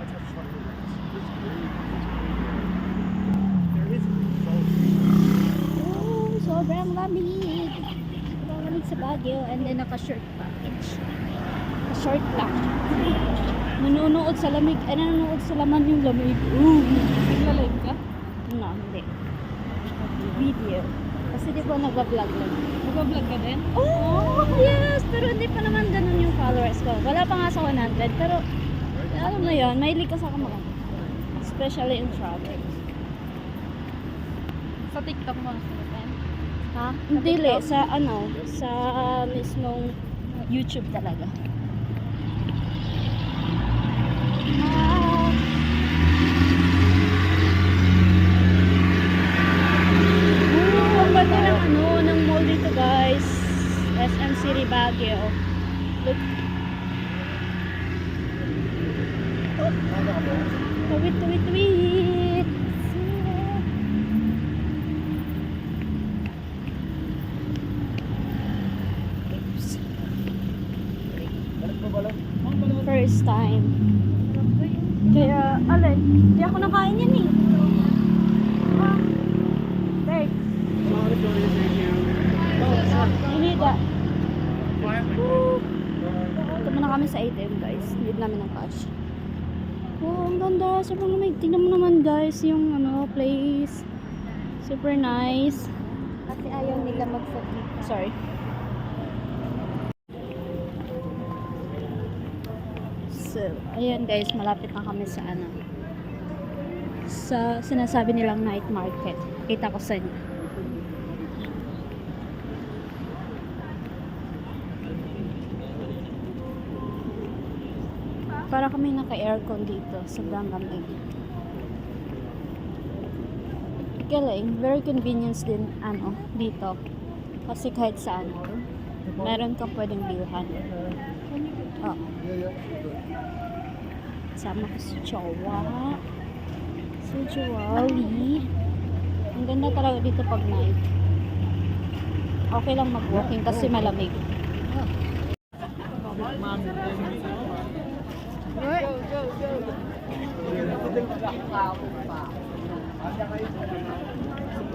Oh, sobrang lamig. Sobrang lamig sa Baguio. And then naka-short package. Short lang. Nanunood sa lamig. Ay, nanonood sa laman yung lamig. Ooh. Nagla-live ka? No, hindi. Video. Kasi di ba nag-vlog lang. Nag-vlog ka din? Oh, yes! Pero hindi pa naman ganun yung followers ko. Wala pa nga sa 100. Pero, alam mo yun, mahilig ka sa kamang. Especially in travel. Sa TikTok mo nasunutan? Ha? Hindi le, sa ano, sa mismong YouTube talaga. Ah. Ang ganda ng ano, ng mall dito guys. SM City Baguio. Look. Tawid, tawid. Oops. First time. Kaya, alin, hindi ako nakain yan eh. Ah, that. Woo! Ito muna kami sa ATM guys. Need namin ng cash. Wow, ang ganda. Sobrang lamig. Tingnan mo naman guys yung ano, place. Super nice. Kasi ayaw nila mag-submit. Sorry. So, ayan guys, malapit na kami sa ano. Sa sinasabi nilang night market. Kita ko sa inyo. Para kami naka-aircon dito. Sobrang lamig. Galing. Very convenience din ano, dito. Kasi kahit saan, meron kang pwedeng bilhan. Oh. Sama ko si Jowa. Si Jowawi. Ang ganda talaga dito pag night. Okay lang mag-walking kasi malamig. Go, go, go. Go.